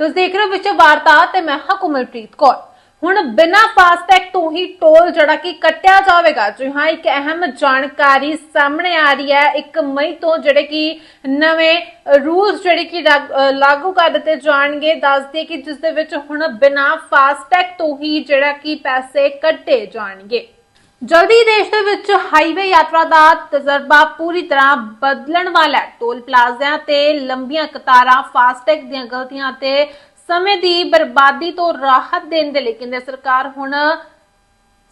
ਤੁਸੀਂ ਦੇਖ ਰਹੇ ਹੋ ਵਿਸ਼ਵ ਵਾਰਤਾ ਤੇ ਮੈਂ ਹਾਂ ਕੋਮਲਪ੍ਰੀਤ ਕੌਰ। ਹੁਣ ਬਿਨਾਂ ਫਾਸਟੈਗ ਤੋਂ ਹੀ ਟੋਲ ਜਿਹੜਾ ਕਿ ਕੱਟਿਆ ਜਾਵੇਗਾ, ਜੀ ਹਾਂ, ਇੱਕ ਅਹਿਮ ਜਾਣਕਾਰੀ ਸਾਹਮਣੇ ਆ ਰਹੀ ਹੈ। 1 ਮਈ ਤੋਂ ਜਿਹੜੇ ਕਿ ਨਵੇਂ ਰੂਲਸ ਜਿਹੜੇ ਕਿ ਲਾਗੂ ਕਰ ਦਿੱਤੇ ਜਾਣਗੇ ਦੱਸਦੇ ਕਿ ਜਿਸ ਦੇ ਵਿੱਚ ਹੁਣ ਬਿਨਾਂ ਫਾਸਟੈਗ ਤੋਂ ਹੀ ਜਿਹੜਾ ਕਿ ਪੈਸੇ ਕੱਟੇ ਜਾਣਗੇ। ਜਲਦੀ ਦੇਸ਼ ਦੇ ਵਿੱਚ ਹਾਈਵੇ ਯਾਤਰਾ ਦਾ ਤਜਰਬਾ ਪੂਰੀ ਤਰ੍ਹਾਂ ਬਦਲਣ ਵਾਲਾ ਹੈ। ਟੋਲ ਪਲਾਜ਼ਿਆਂ ਤੇ ਲੰਬੀਆਂ ਕਤਾਰਾਂ, ਫਾਸਟੈਗ ਦੀਆਂ ਗਲਤੀਆਂ ਤੇ ਸਮੇਂ ਦੀ ਬਰਬਾਦੀ ਤੋਂ ਰਾਹਤ ਦੇਣ ਦੇ ਲਈ ਕੇਂਦਰ ਸਰਕਾਰ ਹੁਣ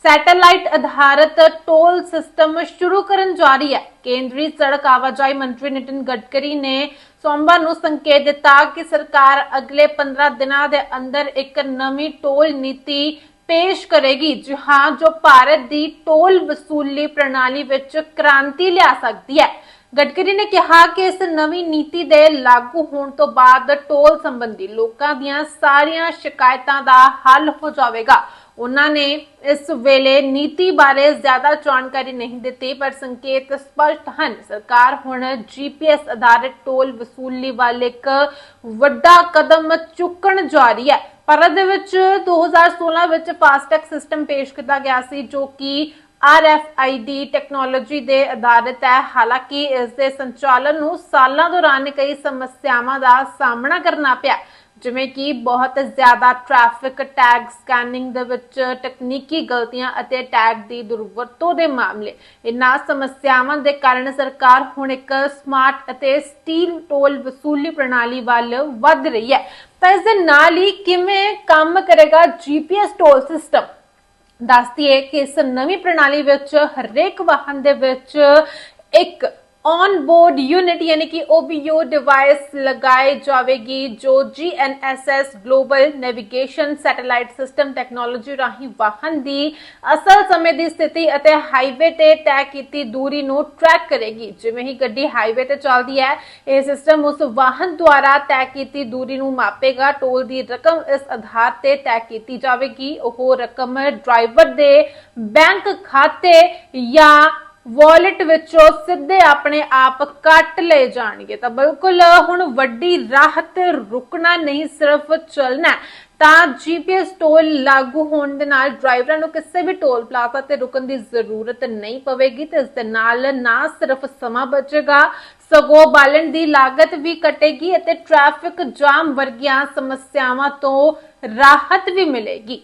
ਸੈਟੇਲਾਈਟ ਆਧਾਰਿਤ ਟੋਲ ਸਿਸਟਮ ਸ਼ੁਰੂ ਕਰਨ ਜਾ ਰਹੀ ਹੈ। ਕੇਂਦਰੀ ਸੜਕ ਆਵਾਜਾਈ ਮੰਤਰੀ ਨਿਤਿਨ ਗਡਕਰੀ ਨੇ ਸੋਮਵਾਰ ਨੂੰ ਸੰਕੇਤ ਦਿੱਤਾ ਕਿ ਸਰਕਾਰ ਅਗਲੇ 15 ਦਿਨਾਂ ਦੇ ਅੰਦਰ ਇੱਕ ਨਵੀਂ ਟੋਲ ਨੀਤੀ ਪੇਸ਼ ਕਰੇਗੀ, ਜੀ ਜੋ ਭਾਰਤ ਦੀ ਟੋਲ ਵਸੂਲੀ ਪ੍ਰਣਾਲੀ ਵਿੱਚ ਕ੍ਰਾਂਤੀ ਲਿਆ ਸਕਦੀ ਹੈ। ਗਡਕਰੀ ਨੇ ਕਿਹਾ ਕਿ ਇਸ ਨਵੀਂ ਨੀਤੀ ਦੇ ਲਾਗੂ ਹੋਣ ਤੋਂ ਬਾਅਦ ਟੋਲ ਸੰਬੰਧੀ ਲੋਕਾਂ ਦੀਆਂ ਸਾਰੀਆਂ ਸ਼ਿਕਾਇਤਾਂ ਦਾ ਹੱਲ ਹੋ ਜਾਵੇਗਾ। ਉਹਨਾਂ ਨੇ ਇਸ ਵੇਲੇ ਨੀਤੀ ਬਾਰੇ ਜ਼ਿਆਦਾ ਜਾਣਕਾਰੀ ਨਹੀਂ ਦਿੱਤੀ, ਪਰ ਸੰਕੇਤ ਸਪਸ਼ਟ ਹਨ। ਸਰਕਾਰ ਹੁਣ ਜੀਪੀਐਸ ਆਧਾਰਿਤ ਟੋਲ ਵਸੂਲੀ ਵੱਲ ਇੱਕ ਵੱਡਾ ਕਦਮ ਚੁੱਕਣ ਜਾ ਰਹੀ ਹੈ। ਭਾਰਤ ਦੇ ਵਿੱਚ 2016 ਵਿੱਚ ਫਾਸਟੈਗ ਸਿਸਟਮ ਪੇਸ਼ ਕੀਤਾ ਗਿਆ ਸੀ, ਜੋ ਕਿ RFID ਟੈਕਨੋਲੋਜੀ ਦੇ ਆਧਾਰਿਤ ਹੈ। ਹਾਲਾਂਕਿ ਇਸ ਦੇ ਸੰਚਾਲਨ ਨੂੰ ਸਾਲਾਂ ਦੌਰਾਨ ਕਈ ਸਮੱਸਿਆਵਾਂ ਦਾ ਸਾਹਮਣਾ ਕਰਨਾ ਪਿਆ, ਜਿਵੇਂ ਕਿ ਬਹੁਤ ਜ਼ਿਆਦਾ ਟ੍ਰੈਫਿਕ ਟੈਗ ਸਕੈਨਿੰਗ ਦੇ ਵਿੱਚ ਤਕਨੀਕੀ ਗਲਤੀਆਂ ਅਤੇ ਟੈਗ ਦੀ ਦੁਰਵਰਤੋਂ ਦੇ ਮਾਮਲੇ। ਇਨ੍ਹਾਂ ਸਮੱਸਿਆਵਾਂ ਦੇ ਕਾਰਨ ਸਰਕਾਰ ਹੁਣ ਇੱਕ ਸਮਾਰਟ ਅਤੇ ਸਟੀਲ ਟੋਲ ਵਸੂਲੀ ਪ੍ਰਣਾਲੀ ਵੱਲ ਵੱਧ ਰਹੀ ਹੈ। ਤਾਂ ਇਸ ਦੇ ਨਾਲ ਹੀ ਕਿਵੇਂ ਕੰਮ ਕਰੇਗਾ ਜੀਪੀਐਸ ਟੋਲ ਸਿਸਟਮ ਦੱਸਦੀ ਹੈ ਕਿ ਇਸ ਨਵੀਂ ਪ੍ਰਣਾਲੀ ਵਿੱਚ ਹਰੇਕ ਵਾਹਨ ਦੇ ਵਿੱਚ ਇੱਕ ਔਨ ਬੋਰਡ ਯੂਨਿਟ ਯਾਨੀ ਕਿ OBU ਡਿਵਾਈਸ ਲਗਾਏ ਜਾਵੇਗੀ ਜੋ GNSS global navigation satellite system technology ਰਾਹੀਂ ਵਾਹਨ ਦੀ ਅਸਲ ਸਮੇਂ ਦੀ ਸਥਿਤੀ ਅਤੇ ਹਾਈਵੇ ਤੇ ਤੈਅ ਕੀਤੀ ਦੂਰੀ ਨੂੰ ਟਰੈਕ ਕਰੇਗੀ ਜਿਵੇਂ ਹੀ ਗੱਡੀ ਹਾਈਵੇ ਤੇ ਚੱਲਦੀ ਹੈ ਇਹ ਸਿਸਟਮ ਉਸ ਵਾਹਨ ਦੁਆਰਾ ਤੈਅ ਕੀਤੀ ਦੂਰੀ ਨੂੰ ਮਾਪੇਗਾ ਟੋਲ ਦੀ ਰਕਮ ਇਸ ਆਧਾਰ ਤੇ ਤੈਅ ਕੀਤੀ ਜਾਵੇਗੀ ਉਹ ਰਕਮ ਡਰਾਈਵਰ ਦੇ ਬੈਂਕ ਖਾਤੇ ਜਾਂ ਵਾਲਟ ਵਿੱਚੋਂ ਸਿੱਧੇ ਆਪਣੇ ਆਪ ਕੱਟ ਲਏ ਜਾਣਗੇ ਤਾਂ ਬਿਲਕੁਲ ਹੁਣ ਵੱਡੀ ਰਾਹਤ ਤੇ ਰੁਕਣਾ ਨਹੀਂ, ਸਿਰਫ ਚੱਲਣਾ ਹੈ। ਤਾਂ ਜੀਪੀਐਸ ਟੋਲ ਲਾਗੂ ਹੋਣ ਦੇ ਨਾਲ ਡਰਾਈਵਰਾਂ ਨੂੰ ਕਿਸੇ ਵੀ ਟੋਲ ਪਲਾਜ਼ਾ ਤੇ ਰੁਕਣ ਦੀ ਜ਼ਰੂਰਤ ਨਹੀਂ ਪਵੇਗੀ ਤੇ ਇਸ ਦੇ ਨਾਲ ਨਾ ਸਿਰਫ ਸਮਾਂ ਬਚੇਗਾ, ਸਗੋਂ ਬਾਲਣ ਦੀ ਲਾਗਤ ਵੀ ਘਟੇਗੀ ਅਤੇ ਟ੍ਰੈਫਿਕ ਜਾਮ ਵਰਗੀਆਂ ਸਮੱਸਿਆਵਾਂ ਤੋਂ ਰਾਹਤ ਵੀ ਮਿਲੇਗੀ